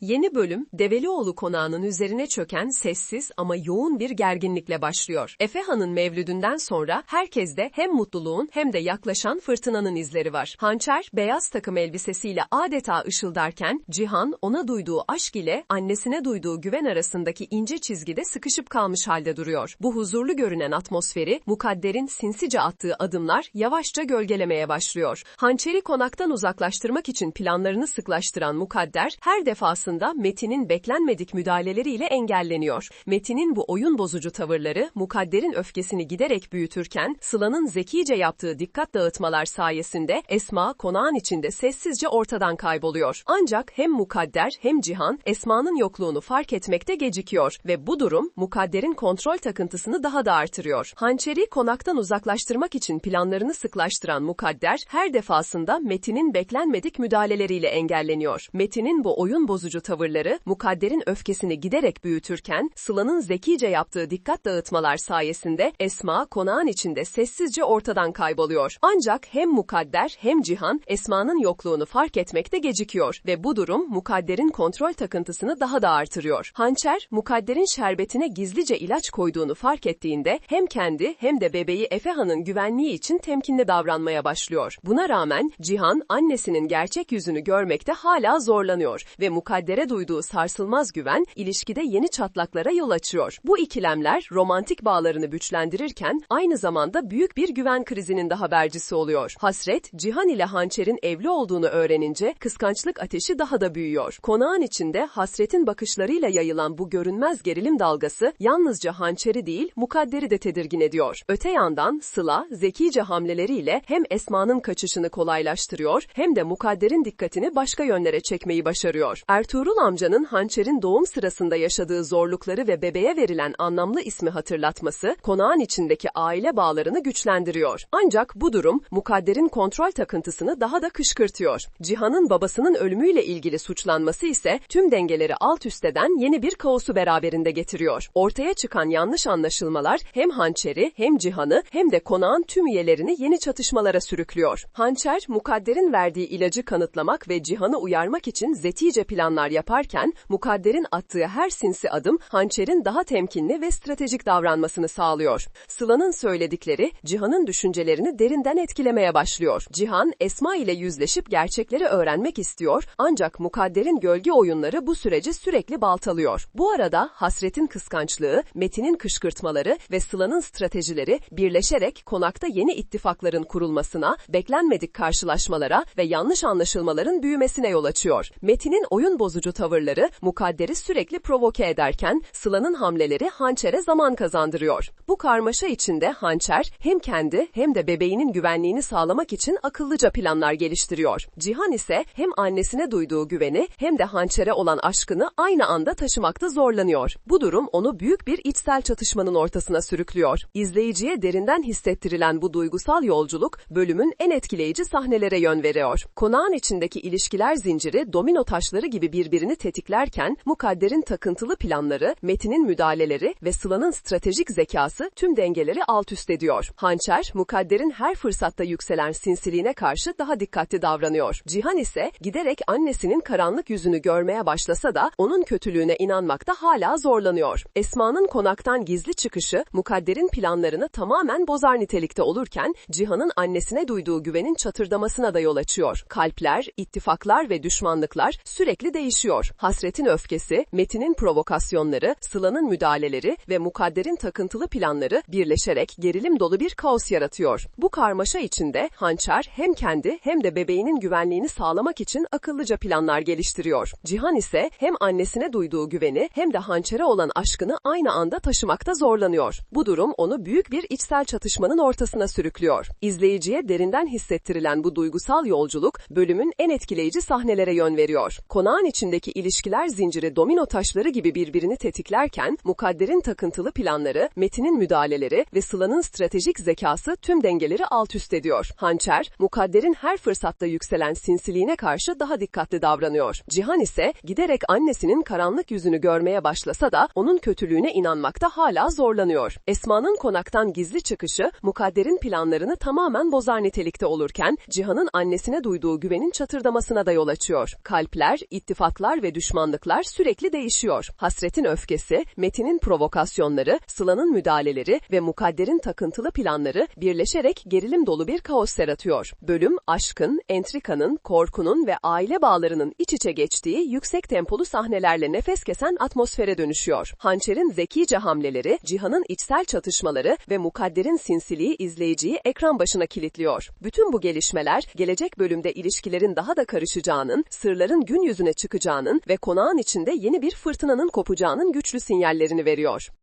Yeni bölüm, Develioğlu konağının üzerine çöken sessiz ama yoğun bir gerginlikle başlıyor. Efe Han'ın mevlüdünden sonra herkeste hem mutluluğun hem de yaklaşan fırtınanın izleri var. Hançer, beyaz takım elbisesiyle adeta ışıldarken, Cihan ona duyduğu aşk ile annesine duyduğu güven arasındaki ince çizgide sıkışıp kalmış halde duruyor. Bu huzurlu görünen atmosferi, mukadderin sinsice attığı adımlar yavaşça gölgelemeye başlıyor. Hançeri konaktan uzaklaştırmak için planlarını sıklaştıran mukadder, her defasında Metin'in beklenmedik müdahaleleriyle engelleniyor. Metin'in bu oyun bozucu tavırları, mukadderin öfkesini giderek büyütürken, Sıla'nın zekice yaptığı dikkat dağıtmalar sayesinde Esma konağın içinde sessizce ortadan kayboluyor. Ancak hem mukadder hem Cihan, Esma'nın yokluğunu fark etmekte gecikiyor ve bu durum mukadderin kontrol takıntısını daha da artırıyor. Hançeri konaktan uzaklaştırmak için planlarını sıklaştıran mukadder, her defasında Metin'in beklenmedik müdahaleleriyle engelleniyor. Metin'in bu oyun bozucu tavırları, mukadderin öfkesini giderek büyütürken, Sıla'nın zekice yaptığı dikkat dağıtmalar sayesinde Esma konağın içinde sessizce ortadan kayboluyor. Ancak hem mukadder hem Cihan, Esma'nın yokluğunu fark etmekte gecikiyor ve bu durum mukadderin kontrol takıntısını daha da artırıyor. Hançer, mukadderin şerbetine gizlice ilaç koyduğunu fark ettiğinde hem kendi hem de bebeği Efehan'ın güvenliği için temkinli davranmaya başlıyor. Buna rağmen Cihan annesinin gerçek yüzünü görmekte hala zorlanıyor ve mukaddere duyduğu sarsılmaz güven ilişkide yeni çatlaklara yol açıyor. Bu ikilemler romantik bağlarını güçlendirirken aynı zamanda büyük bir güven krizinin de habercisi oluyor. Hasret, Cihan ile Hançer'in evli olduğunu öğrenince kıskançlık ateşi daha da büyüyor. Konağın içinde hasretin bakışlarıyla yayılan bu görünmez gerilim dalgası yalnızca Hançer'i değil mukadderi de tedirgin ediyor. Öte yandan Sıla zekice hamleleriyle hem Esma'nın kaçışını kolaylaştırıyor hem de mukadderin dikkatini başka yönlere çekmeyi başarıyor. Ertuğrul amcanın Hançer'in doğum sırasında yaşadığı zorlukları ve bebeğe verilen anlamlı ismi hatırlatması konağın içindeki aile bağlarını güçlendiriyor. Ancak bu durum mukadderin kontrol takıntısını daha da kışkırtıyor. Cihan'ın babasının ölümüyle ilgili suçlanması ise tüm dengeleri alt üst eden yeni bir kaosu beraberinde getiriyor. Ortaya çıkan yanlış anlaşılmalar hem Hançer'i hem Cihan'ı hem de konağın tüm üyelerini yeni çatışmalara sürüklüyor. Hançer, mukadderin verdiği ilacı kanıtlamak ve Cihan'ı uyarmak için zetice planlar yaparken, mukadderin attığı her sinsi adım Hançer'in daha temkinli ve stratejik davranmasını sağlıyor. Sıla'nın söyledikleri Cihan'ın düşüncelerini derinden etkilemeye başlıyor. Cihan, Esma ile yüzleşip gerçekleri öğrenmek istiyor ancak mukadderin gölge oyunları bu süreci sürekli baltalıyor. Bu arada hasretin kıskançlığı, Metin'in kışkırtmaları ve Sıla'nın stratejileri birleşerek konakta yeni ittifakların kurulmasına, beklenmedik karşılaşmalara ve yanlış anlaşılmaların büyümesine yol açıyor. Metin'in oyun bozucu tavırları mukadderi sürekli provoke ederken Sıla'nın hamleleri Hançer'e zaman kazandırıyor. Bu karmaşa içinde Hançer hem kendi hem de bebeğinin güvenliğini sağlamak için akıllıca planlar geliştiriyor. Cihan ise hem annesine duyduğu güveni hem de Hançer'e olan aşkını aynı anda taşımakta zorlanıyor. Bu durum onu büyük bir içsel çatışmanın ortasına sürüklüyor. İzleyiciye derinden hissettirilen bu duygusal yolculuk bölümün en etkileyici sahnelere yön veriyor. Konağın içindeki ilişkiler zinciri domino taşları gibi birbirini tetiklerken mukadderin takıntılı planları, Metin'in müdahaleleri ve Sıla'nın stratejik zekası tüm dengeleri alt üst ediyor. Hançer, mukadderin her fırsatta yükselen sinsiliğine karşı daha dikkatli davranıyor. Cihan ise giderek annesinin karanlık yüzünü görmeye başlasa da onun kötülüğüne inanmakta hala zorlanıyor. Esma'nın konaktan gizli çıkışı mukadderin planlarını tamamen bozar nitelikte olurken Cihan'ın annesine duyduğu güvenin çatırdamasına da yol açıyor. Kalpler, ittifaklar ve düşmanlıklar sürekli değişiyor. Hasretin öfkesi, Metin'in provokasyonları, Sıla'nın müdahaleleri ve mukadderin takıntılı planları birleşerek gerilim dolu bir kaos yaratıyor. Bu karmaşa içinde Hançer hem kendi hem de bebeğinin güvenliğini sağlamak için akıllıca planlar geliştiriyor. Cihan ise hem annesine duyduğu güveni hem de Hançer'e olan aşkını aynı anda taşımakta zorlanıyor. Bu durum onu büyük bir içsel çatışmanın ortasına sürüklüyor. İzleyiciye derinden hissettirilen bu duygusal yolculuk bölümün en etkileyici sahnelere yön veriyor. Konağın içindeki ilişkiler zinciri domino taşları gibi birbirini tetiklerken mukadderin takıntılı planları, Metin'in müdahaleleri ve Sıla'nın stratejik zekası tüm dengeleri alt üst ediyor. Hançer, mukadderin her fırsatta yükselen sinsiliğine karşı daha dikkatli davranıyor. Cihan ise giderek annesinin karanlık yüzünü görmeye başlasa da onun kötülüğüne inanmakta hala zorlanıyor. Esma'nın konaktan gizli çıkışı mukadderin planlarını tamamen bozar nitelikte olurken Cihan'ın annesine duyduğu güvenin çatırdamasına da yol açıyor. Kalpler, ittifak İttifaklar ve düşmanlıklar sürekli değişiyor. Hasretin öfkesi, Metin'in provokasyonları, Sıla'nın müdahaleleri ve Mukadder'in takıntılı planları birleşerek gerilim dolu bir kaos yaratıyor. Bölüm, aşkın, entrikanın, korkunun ve aile bağlarının iç içe geçtiği yüksek tempolu sahnelerle nefes kesen atmosfere dönüşüyor. Hançer'in zekice hamleleri, Cihan'ın içsel çatışmaları ve Mukadder'in sinsiliği izleyiciyi ekran başına kilitliyor. Bütün bu gelişmeler, gelecek bölümde ilişkilerin daha da karışacağının, sırların gün yüzüne çıkacağının ve konağın içinde yeni bir fırtınanın kopacağının güçlü sinyallerini veriyor.